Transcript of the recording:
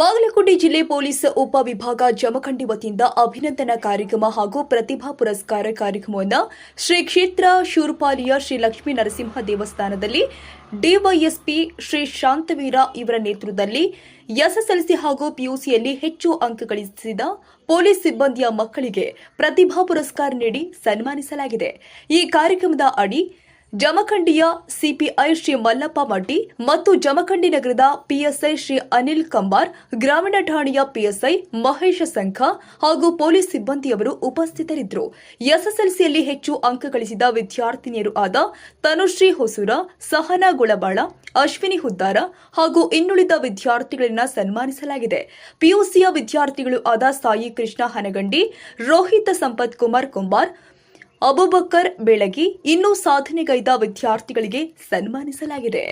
ಬಾಗಲಕೋಟೆ ಜಿಲ್ಲೆ ಪೊಲೀಸ್ ಉಪವಿಭಾಗ ಜಮಖಂಡಿ ವತಿಯಿಂದ ಅಭಿನಂದನಾ ಕಾರ್ಯಕ್ರಮ ಹಾಗೂ ಪ್ರತಿಭಾ ಪುರಸ್ಕಾರ ಕಾರ್ಯಕ್ರಮವನ್ನು ಶ್ರೀ ಕ್ಷೇತ್ರ ಶೂರ್ಪಾಲಿಯ ಶ್ರೀ ಲಕ್ಷ್ಮೀ ನರಸಿಂಹ ದೇವಸ್ಥಾನದಲ್ಲಿ ಡಿವೈಎಸ್ಪಿ ಶ್ರೀ ಶಾಂತವೀರ ಇವರ ನೇತೃತ್ವದಲ್ಲಿ ಎಸ್ಎಸ್ಎಲ್ಸಿ ಹಾಗೂ ಪಿಯುಸಿಯಲ್ಲಿ ಹೆಚ್ಚು ಅಂಕ ಗಳಿಸಿದ ಪೊಲೀಸ್ ಸಿಬ್ಬಂದಿಯ ಮಕ್ಕಳಿಗೆ ಪ್ರತಿಭಾ ಪುರಸ್ಕಾರ ನೀಡಿ ಸನ್ಮಾನಿಸಲಾಗಿದೆ. ಈ ಕಾರ್ಯಕ್ರಮದ ಅಡಿ ಜಮಖಂಡಿಯ ಸಿಪಿಐ ಶ್ರೀ ಮಲ್ಲಪ್ಪ ಮಟ್ಟಿ ಮತ್ತು ಜಮಖಂಡಿ ನಗರದ ಪಿಎಸ್ಐ ಶ್ರೀ ಅನಿಲ್ ಕಂಬಾರ್, ಗ್ರಾಮೀಣ ಠಾಣೆಯ ಪಿಎಸ್ಐ ಮಹೇಶ ಸಂಖ ಹಾಗೂ ಪೊಲೀಸ್ ಸಿಬ್ಬಂದಿಯವರು ಉಪಸ್ಥಿತರಿದ್ದರು. ಎಸ್ಎಸ್ಎಲ್ಸಿಯಲ್ಲಿ ಹೆಚ್ಚು ಅಂಕ ಗಳಿಸಿದ ವಿದ್ಯಾರ್ಥಿನಿಯರು ಆದ ತನುಶ್ರೀ ಹೊಸೂರ, ಸಹನಾ ಗುಳಬಾಳ, ಅಶ್ವಿನಿ ಹುದ್ದಾರ ಹಾಗೂ ಇನ್ನುಳಿದ ವಿದ್ಯಾರ್ಥಿಗಳನ್ನ ಸನ್ಮಾನಿಸಲಾಗಿದೆ. ಪಿಯುಸಿಯ ವಿದ್ಯಾರ್ಥಿಗಳು ಆದ ಸಾಯಿ ಕೃಷ್ಣ ಹನಗಂಡಿ, ರೋಹಿತ್ ಸಂಪತ್ ಕುಮಾರ್ ಕುಂಬಾರ್ ಅಬುಬಕ್ಕರ್ ಬೆಳಗಿ ಇನ್ನೂ ಸಾಧನೆಗೈದ ವಿದ್ಯಾರ್ಥಿಗಳಿಗೆ ಸನ್ಮಾನಿಸಲಾಗಿದೆ.